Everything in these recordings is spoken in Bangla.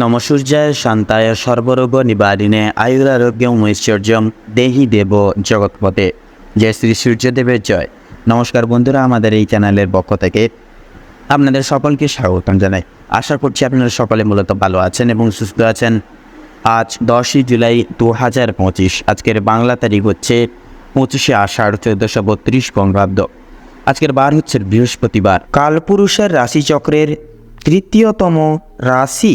নমসূর্যায় শান্তায় সর্বরোগ নিবারিণে আয়ুরারোগ্যম ঐশ্বর্যম দেহি দেব জগৎপথে। জয় শ্রী সূর্যদেবের জয়। নমস্কার বন্ধুরা, আমাদের এই চ্যানেলের পক্ষ থেকে আপনাদের সকলকে স্বাগতম জানাই। আশা করছি আপনারা সকলে মূলত ভালো আছেন এবং সুস্থ আছেন। আজ দশই জুলাই দু হাজার পঁচিশ, আজকের বাংলা তারিখ হচ্ছে পঁচিশে আষাঢ় চোদ্দোশো বত্রিশ বঙ্গাব্দ। আজকের বার হচ্ছে বৃহস্পতিবার। কালপুরুষের রাশিচক্রের তৃতীয়তম রাশি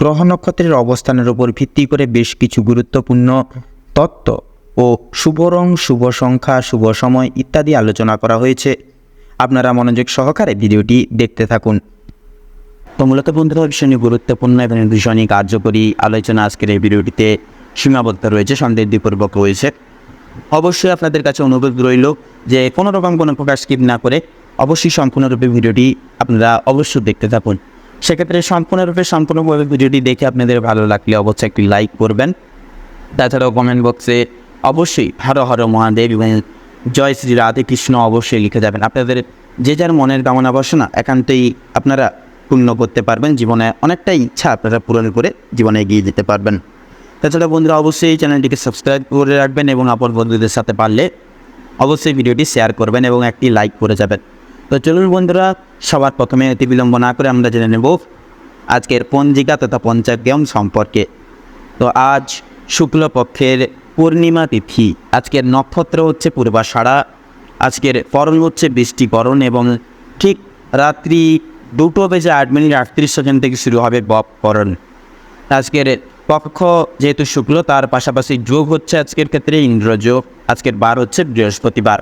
গ্রহ নক্ষত্রের অবস্থানের উপর ভিত্তি করে বেশ কিছু গুরুত্বপূর্ণ তত্ত্ব ও শুভ রং, শুভ সংখ্যা, শুভ সময় ইত্যাদি আলোচনা করা হয়েছে। আপনারা মনোযোগ সহকারে ভিডিওটি দেখতে থাকুন। তো মূলত বন্ধুরা ভীষণই গুরুত্বপূর্ণ এবং ভীষণই কার্যকরী আলোচনা আজকের এই ভিডিওটিতে সীমাবদ্ধ রয়েছে, সন্দেহপূর্বক রয়েছে। অবশ্যই আপনাদের কাছে অনুরোধ রইল যে কোনো রকম কোনো প্রকার স্কিপ না করে অবশ্যই সম্পূর্ণরূপে ভিডিওটি আপনারা অবশ্যই দেখতে থাকুন। সেক্ষেত্রে সম্পূর্ণরূপে সম্পূর্ণভাবে ভিডিওটি দেখে আপনাদের ভালো লাগলে অবশ্যই একটি লাইক করবেন। তাছাড়াও কমেন্ট বক্সে অবশ্যই হর হর মহাদেব এবং জয় শ্রী রাধে কৃষ্ণ অবশ্যই লিখে যাবেন। আপনাদের যে যার মনের কামনা বাসনা একান্তই আপনারা পূর্ণ করতে পারবেন। জীবনে অনেকটা ইচ্ছা আপনারা পূরণ করে জীবনে এগিয়ে যেতে পারবেন। তাছাড়া বন্ধুরা অবশ্যই এই চ্যানেলটিকে সাবস্ক্রাইব করে রাখবেন এবং আপন বন্ধুদের সাথে পারলে অবশ্যই ভিডিওটি শেয়ার করবেন এবং একটি লাইক করে যাবেন। তো চলুন বন্ধুরা, সবার প্রথমে অতি বিলম্ব না করে আমরা জেনে নেব আজকের পঞ্জিকা তথা পঞ্চাগ্রাম সম্পর্কে। তো আজ শুক্লপক্ষের পূর্ণিমা তিথি, আজকের নক্ষত্র হচ্ছে পূর্বাষাঢ়া, আজকের করণ হচ্ছে বৃষ্টিকরণ এবং ঠিক রাত্রি দুটো বেজে আট মিনিট আটত্রিশ সেকেন্ড থেকে শুরু হবে বপকরণ আজকের পক্ষ যেহেতু শুক্ল, তার পাশাপাশি যোগ হচ্ছে আজকের ক্ষেত্রে ইন্দ্রযোগ, আজকের বার হচ্ছে বৃহস্পতিবার।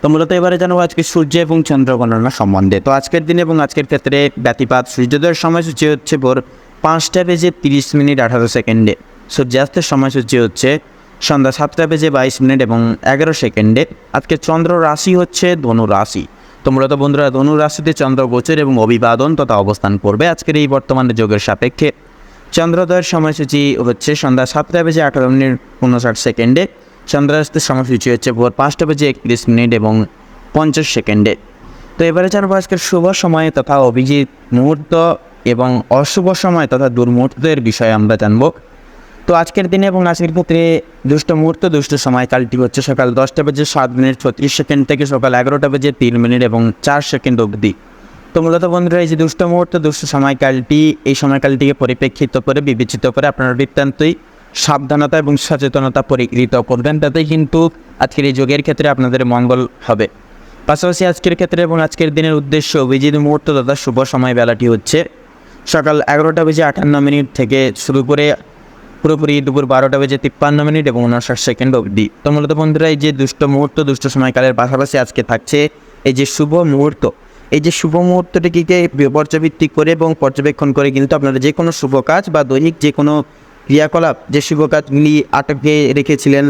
তো মূলত এবারে জানব আজকে সূর্য এবং চন্দ্র গণনা সম্বন্ধে। তো আজকের দিন এবং আজকের ক্ষেত্রে ব্যতিপাত, সূর্যোদয়ের সময়সূচি হচ্ছে ভোর পাঁচটা বেজে তিরিশ মিনিট আঠারো সেকেন্ডে। সূর্যাস্তের সময়সূচি হচ্ছে সন্ধ্যা সাতটা বেজে বাইশ মিনিট এবং এগারো সেকেন্ডে। আজকে চন্দ্র রাশি হচ্ছে ধনু রাশি। তো মূলত বন্ধুরা, ধনু রাশিতে চন্দ্র গোচর এবং অভিবাদন তথা অবস্থান করবে আজকের এই বর্তমান যোগের সাপেক্ষে। চন্দ্রোদয়ের সময়সূচি হচ্ছে সন্ধ্যা সাতটা বেজে আঠারো মিনিট উনষাট সেকেন্ডে। চন্দ্রাস্তের সময়সূচি হচ্ছে ভোর পাঁচটা বেজে একত্রিশ মিনিট এবং পঞ্চাশ সেকেন্ডে। তো এবারে জানব আজকের শুভ সময় তথা অভিজিৎ মুহূর্ত এবং অশুভ সময় তথা দুর্মুহূর্তের বিষয়ে আমরা জানব। তো আজকের দিনে এবং আজকের ক্ষেত্রে দুষ্ট মুহূর্ত, দুষ্ট সময়কালটি হচ্ছে সকাল দশটা বেজে সাত মিনিট ছত্রিশ সেকেন্ড থেকে সকাল এগারোটা বেজে তিন মিনিট এবং চার সেকেন্ড অবধি। তো মূলত বন্ধুরা, এই যে দুষ্ট মুহূর্ত, দুষ্ট সময়কালটি, এই সময়কালটিকে পরিপ্রেক্ষিত করে, বিবেচিত করে আপনারা বৃত্তান্তই সাবধানতা এবং সচেতনতা পরিকৃত করবেন তাতে কিন্তু আজকের এই যোগের ক্ষেত্রে আপনাদের মঙ্গল হবে। পাশাপাশি আজকের ক্ষেত্রে এবং আজকের দিনের উদ্দেশ্য অভিজিৎ মুহূর্ত তথা শুভ সময় বেলাটি হচ্ছে সকাল এগারোটা বেজে আটান্ন মিনিট থেকে শুরু করে পুরোপুরি দুপুর বারোটা বেজে তিপ্পান্ন মিনিট এবং উনষাট সেকেন্ড অবধি। তো মূলত বন্ধুরা, এই যে দুষ্ট মুহূর্ত, দুষ্ট সময়কালের পাশাপাশি আজকে থাকছে এই যে শুভ মুহূর্ত। এই যে শুভ মুহূর্তটিকে পর্যবেক্ষিক করে এবং পর্যবেক্ষণ করে কিন্তু আপনারা যে কোনো শুভ কাজ বা দৈনিক যে কোনো ক্রিয়াকলাপ যে শুভ কাজগুলি আটকে রেখেছিলেন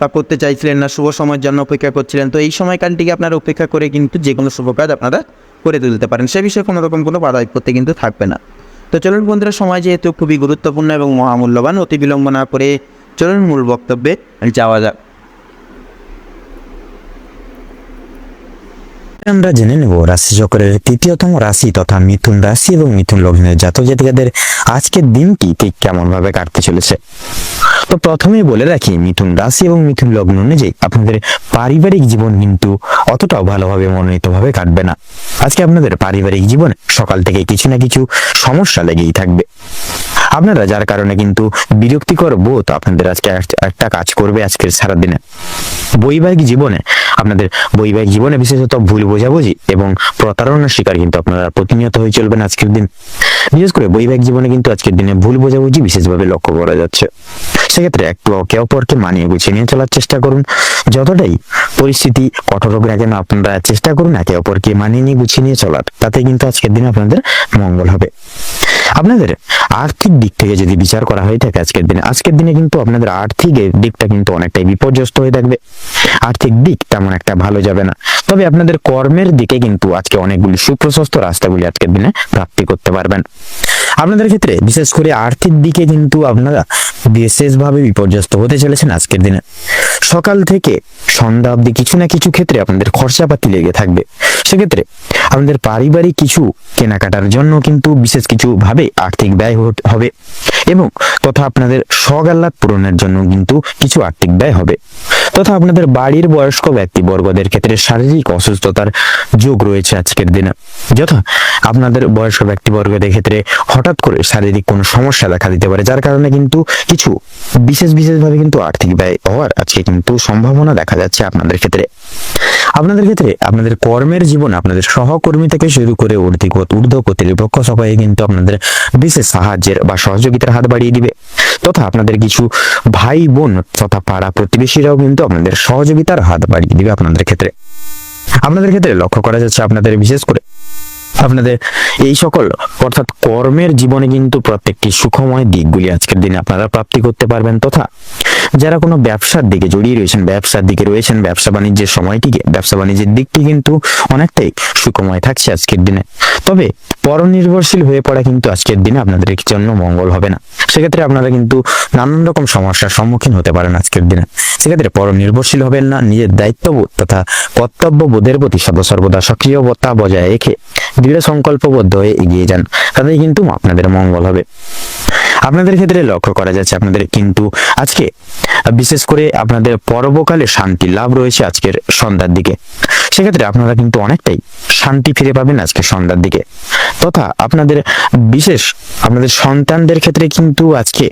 বা করতে চাইছিলেন না, শুভ সময়ের জন্য অপেক্ষা করছিলেন, তো এই সময়কালটিকে আপনারা অপেক্ষা করে কিন্তু যে কোনো শুভ কাজ আপনারা করে তুলতে পারেন। সে বিষয়ে কোনো রকম কোনো বাধা বিপত্তি কিন্তু থাকবে না। তো চলুন বন্ধুরা, সময় যেহেতু খুবই গুরুত্বপূর্ণ এবং মহামূল্যবান, অতি বিলম্ব না করে চলুন মূল বক্তব্যে যাওয়া যাক। আমরা জেনে নেব রাশি রাশিচক্রের তৃতীয়তম রাশি তথা মিথুন রাশি এবং মিথুন লগ্নের জাতক জাতিকাদের আজকের দিনটি ঠিক কেমন ভাবে কাটতে চলেছে। তো প্রথমেই বলে রাখি, মিথুন রাশি এবং মিথুন লগ্ন অনুযায়ী আপনাদের পারিবারিক জীবন কিন্তু অতটাও ভালোভাবে মনোনীতভাবে কাটবে না। আজকে আপনাদের পারিবারিক জীবনে সকাল থেকে কিছু না কিছু সমস্যা লেগেই থাকবে। আপনারা যার কারণে কিন্তু বিরক্তিকর বোধ আপনাদের আজকে এক- একটা কাজ করবে আজকের সারাদিনে। বৈবাহিক জীবনে আপনাদের বৈবাহিক জীবনে বিশেষত ভুল বোঝাবুঝি এবং প্রতারণার শিকার কিন্তু আপনারা প্রতিনিয়ত হয়ে চলবেন আজকের দিন। বিশেষ করে বৈবাহিক জীবনে কিন্তু আজকের দিনে ভুল বোঝাবুঝি বিশেষভাবে লক্ষ্য করা যাচ্ছে। সেক্ষেত্রে একটু একে অপরকে মানিয়ে গুছিয়ে নিয়ে চলার চেষ্টা করুন। যতটাই পরিস্থিতি কঠোর হোক না কেন আপনারা চেষ্টা করুন একে অপরকে মানিয়ে নিয়ে গুছিয়ে নিয়ে চলার। তাতে কিন্তু আজকের দিনে আপনাদের মঙ্গল হবে। আপনাদের আর্থিক দিক থেকে যদি বিচার করা হয়ে থাকে আজকের দিনে আজকের দিনে কিন্তু আপনাদের আর্থিক দিকটা কিন্তু অনেকটাই বিপর্যস্ত হয়ে থাকবে। আর্থিক দিক তেমন একটা ভালো যাবে না। তবে আপনাদের কর্মের দিকে কিন্তু আজকে অনেকগুলি সুপ্রশস্ত রাস্তাগুলি আজকের দিনে প্রাপ্তি করতে পারবেন। আপনাদের ক্ষেত্রে, বিশেষ করে আর্থিক দিকে কিন্তু আপনারা বিশেষভাবে বিপর্যস্ত হতে চলেছেন আজকের দিনে। সকাল থেকে সন্ধ্যা অবধি কিছু না কিছু ক্ষেত্রে আপনাদের খরচাপাতি লেগে থাকবে। সেক্ষেত্রে আপনাদের পারিবারিক কিছু কেনাকাটার জন্য কিন্তু বিশেষ কিছু ভাবে আর্থিক ব্যয় হবে। এবং তথা আপনাদের সগাল্লাদ পূরণের জন্য কিন্তু কিছু আর্থিক ব্যয় হবে। তথা আপনাদের বাড়ির বয়স্ক ব্যক্তিবর্গদের ক্ষেত্রে শারীরিক অসুস্থতার যোগ রয়েছে আজকের দিনে। যথা আপনাদের বয়স্ক ব্যক্তিবর্গদের ক্ষেত্রে হঠাৎ করে শারীরিক কোনো সমস্যা দেখা দিতে পারে, যার কারণে কিন্তু কিছু বিশেষ বিশেষভাবে কিন্তু আর্থিক ব্যয় হওয়ার আজকে কিন্তু সম্ভাবনা দেখা যাচ্ছে আপনাদের ক্ষেত্রে। আপনাদের ক্ষেত্রে আপনাদের কর্মের জীবন, আপনাদের সহকর্মী থেকে শুরু করে ঊর্ধ্ব কর্তৃপক্ষ সবাই কিন্তু আপনাদের বিশেষ সাহায্যের বা সহযোগিতার হাত বাড়িয়ে দিবে। তথা আপনাদের কিছু ভাই বোন তথা পাড়া প্রতিবেশীরাও কিন্তু আপনাদের সহযোগিতার হাত বাড়িয়ে দিবে আপনাদের ক্ষেত্রে। আপনাদের ক্ষেত্রে লক্ষ্য করা যাচ্ছে আপনাদের বিশেষ করে আপনাদের এই সকল অর্থাৎ কর্মের জীবনে কিন্তু প্রত্যেকটি সুখময় দিকগুলি আজকের দিনে আপনারা প্রাপ্তি করতে পারবেন। তথা যারা কোনো ব্যবসার দিকে জড়িয়ে রয়েছেন, ব্যবসার দিকে রয়েছেন, ব্যবসা বাণিজ্যের সময়টিকে, ব্যবসা বাণিজ্যের দিকটি কিন্তু অনেকটাই সুখময় থাকছে আজকের দিনে। তবে পরনির্ভরশীল হয়ে পড়া কিন্তু আজকের দিনে আপনাদের জন্য মঙ্গল হবে না। সেক্ষেত্রে আপনারা কিন্তু নানান রকম সমস্যার সম্মুখীন হতে পারেন আজকের দিনে। সেক্ষেত্রে পরনির্ভরশীল হবেন না, নিজের দায়িত্ববোধ তথা কর্তব্যবোধের প্রতি সর্বদা সক্রিয়তা বজায় রেখে দৃঢ় সংকল্পবদ্ধ হয়ে এগিয়ে যান। তাতেই কিন্তু আপনাদের মঙ্গল হবে। আপনাদের ক্ষেত্রে লক্ষ্য করা যাচ্ছে আপনাদের কিন্তু আজকে, বিশেষ করে আপনাদের পরবকালে শান্তি লাভ রয়েছে আজকের সন্ধ্যার দিকে। সেক্ষেত্রে আপনারা কিন্তু অনেকটাই শান্তি ফিরে পাবেন আজকে সন্ধ্যার দিকে। তথা আপনাদের বিশেষ, আপনাদের সন্তানদের ক্ষেত্রে কিন্তু আজকে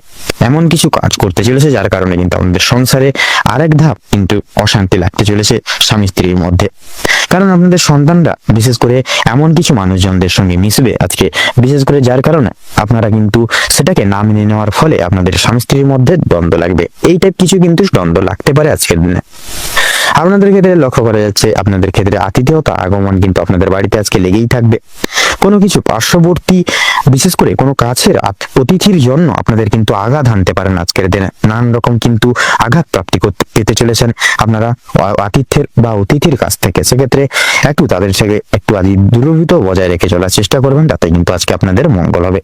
এমন কিছু কাজ করতে চলেছে যার কারণে কিন্তু আমাদের সংসারে আরেক ধাপ কিন্তু অশান্তি লাগতে চলেছে স্বামী স্ত্রীর মধ্যে। কারণ আপনাদের সন্তানরা, বিশেষ করে এমন কিছু মানুষজনদের সঙ্গে মিশবে আজকে, বিশেষ করে যার কারণে আপনারা কিন্তু সেটাকে না মেনে নেওয়ার ফলে আপনাদের স্বামী স্ত্রীর মধ্যে দ্বন্দ্ব লাগবে। এই টাইপ কিছু কিন্তু দ্বন্দ্ব লাগতে পারে আজকের দিনে। আপনাদের ক্ষেত্রে লক্ষ্য করা যাচ্ছে আপনাদের ক্ষেত্রে আতিথেয়তা, আগমন কিন্তু আপনাদের বাড়িতে আজকে লেগেই থাকবে। কোনো কিছু পার্শ্ববর্তী, বিশেষ করে কোনো কাছের অতিথির জন্য আপনাদের কিন্তু আঘাত হানতে পারেন আজকের দিনে। নানান রকম কিন্তু আঘাত প্রাপ্তি করতে, পেতে চলেছেন আপনারা আতিথ্যের বা অতিথির কাছ থেকে। সেক্ষেত্রে একটু তাদের থেকে একটু আদি দূরভূত বজায় রেখে চলার চেষ্টা করবেন তাতে কিন্তু আজকে আপনাদের মঙ্গল হবে।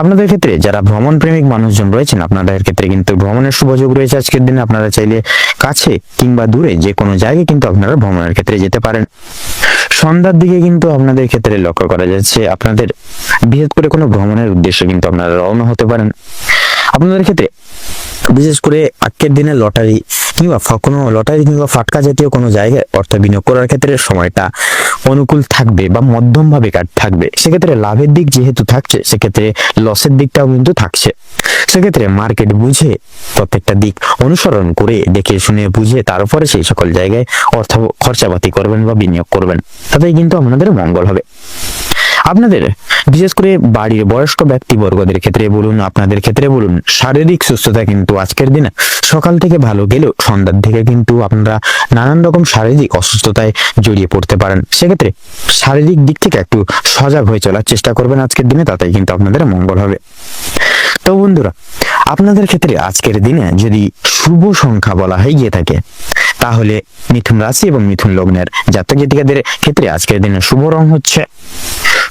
আপনাদের ক্ষেত্রে যারা ভ্রমণ প্রেমিক মানুষজন রয়েছেন, আপনাদের ক্ষেত্রে কিন্তু ভ্রমণের সুযোগ রয়েছে আজকের দিনে। আপনারা চাইলে কাছে কিংবা দূরে যে কোনো জায়গায় কিন্তু আপনারা ভ্রমণের ক্ষেত্রে যেতে পারেন। সন্ধ্যার দিকে কিন্তু আপনাদের ক্ষেত্রে লক্ষ্য করা যাচ্ছে, আপনাদের বিশেষ করে কোনো ভ্রমণের উদ্দেশ্যে কিন্তু আপনারা রওনা হতে পারেন। আপনাদের ক্ষেত্রে বিশেষ করে আজকের দিনে লটারি কিংবা কোনো লটারি কিংবা ফাটকা জাতীয় কোনো জায়গায় অর্থ বিনিয়োগ করার ক্ষেত্রে সময়টা অনুকূল থাকবে বা মধ্যমভাবে কাট থাকবে, সেক্ষেত্রে লাভের দিক যেহেতু থাকছে, সেক্ষেত্রে লসের দিকটাও কিন্তু থাকছে। সেক্ষেত্রে মার্কেট বুঝে প্রত্যেকটা দিক অনুসরণ করে দেখে শুনে বুঝে তারপরে সেই সকল জায়গায় অর্থ খরচাপাতি করবেন বা বিনিয়োগ করবেন। তাতেই কিন্তু আপনাদের মঙ্গল হবে। আপনাদের, বিশেষ করে বাড়ির বয়স্ক ব্যক্তিবর্গদের ক্ষেত্রে বলুন, আপনাদের ক্ষেত্রে বলুন, শারীরিক সুস্থতা কিন্তু আজকের দিনে সকাল থেকে ভালো গেলেও সন্ধ্যার দিকে কিন্তু আপনারা নানান রকম শারীরিক অসুস্থতায় জড়িয়ে পড়তে পারেন। সেক্ষেত্রে শারীরিক দিক থেকে একটু সজাগ হয়ে চলার চেষ্টা করবেন আজকের দিনে, তাতেই কিন্তু আপনাদের মঙ্গল হবে। তো বন্ধুরা, আপনাদের ক্ষেত্রে আজকের দিনে যদি শুভ সংখ্যা বলা হয়ে গিয়ে থাকে, তাহলে মিথুন রাশি এবং মিথুন লগ্নের জাতক জাতিকাদের ক্ষেত্রে আজকের দিনে শুভ রং হচ্ছে।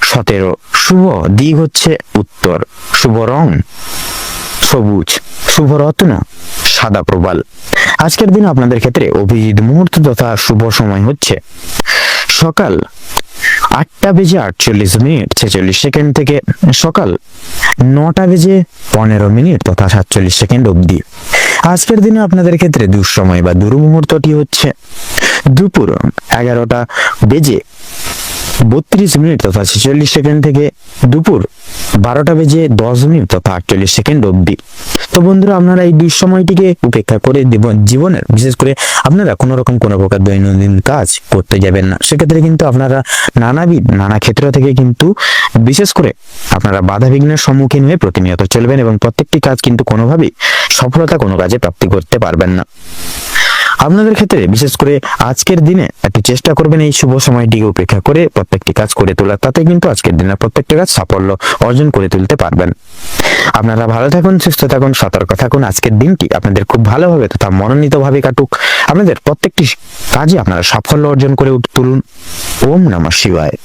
সতেরো। শুভ দিক হচ্ছে উত্তর। শুভ রং সবুজ। শুভ রত্ন সাদা প্রবাল। আজকের দিন আপনাদের ক্ষেত্রে অভিজিৎ মুহূর্ত তথা শুভ সময় হচ্ছে সকাল আটটা বেজে আটচল্লিশ মিনিট, ছেচল্লিশ সেকেন্ড থেকে সকাল নটা বেজে পনেরো মিনিট তথা সাতচল্লিশ সেকেন্ড অবধি। আজকের দিনে আপনাদের ক্ষেত্রে দুঃসময় বা দুর্মুহূর্তটি হচ্ছে দুপুর এগারোটা বেজে বত্রিশ মিনিট তথা ছেচল্লিশ সেকেন্ড থেকে দুপুর বারোটা বেজে দশ মিনিট তথা আটচল্লিশ সেকেন্ড অবধি। তো বন্ধুরা, আপনারা এই দুই সময়টিকে উপেক্ষা করে জীবনের। বিশেষ করে আপনারা কোনো রকম কোনো প্রকার দৈনন্দিন কাজ করতে যাবেন না। সেক্ষেত্রে কিন্তু আপনারা নানাবিধ নানা ক্ষেত্র থেকে কিন্তু বিশেষ করে আপনারা বাধা বিঘ্নের সম্মুখীন হয়ে প্রতিনিয়ত চলবেন এবং প্রত্যেকটি কাজ কিন্তু কোনোভাবেই সফলতা কোনো কাজে প্রাপ্তি করতে পারবেন না। আপনাদের ক্ষেত্রে, বিশেষ করে আজকের দিনে, একটু চেষ্টা করবেন এই শুভ সময়টিকে উপেক্ষা করে প্রত্যেকটি কাজ করে তোলার। তাতে কিন্তু আজকের দিনে প্রত্যেকটি কাজ সাফল্য অর্জন করে তুলতে পারবেন। আপনারা ভালো থাকুন, সুস্থ থাকুন, সতর্ক থাকুন। আজকের দিনটি আপনাদের খুব ভালোভাবে তথা মনোনীতভাবে কাটুক। আপনাদের প্রত্যেকটি কাজে আপনারা সাফল্য অর্জন করে তুলুন। ওম নমঃ শিবায়।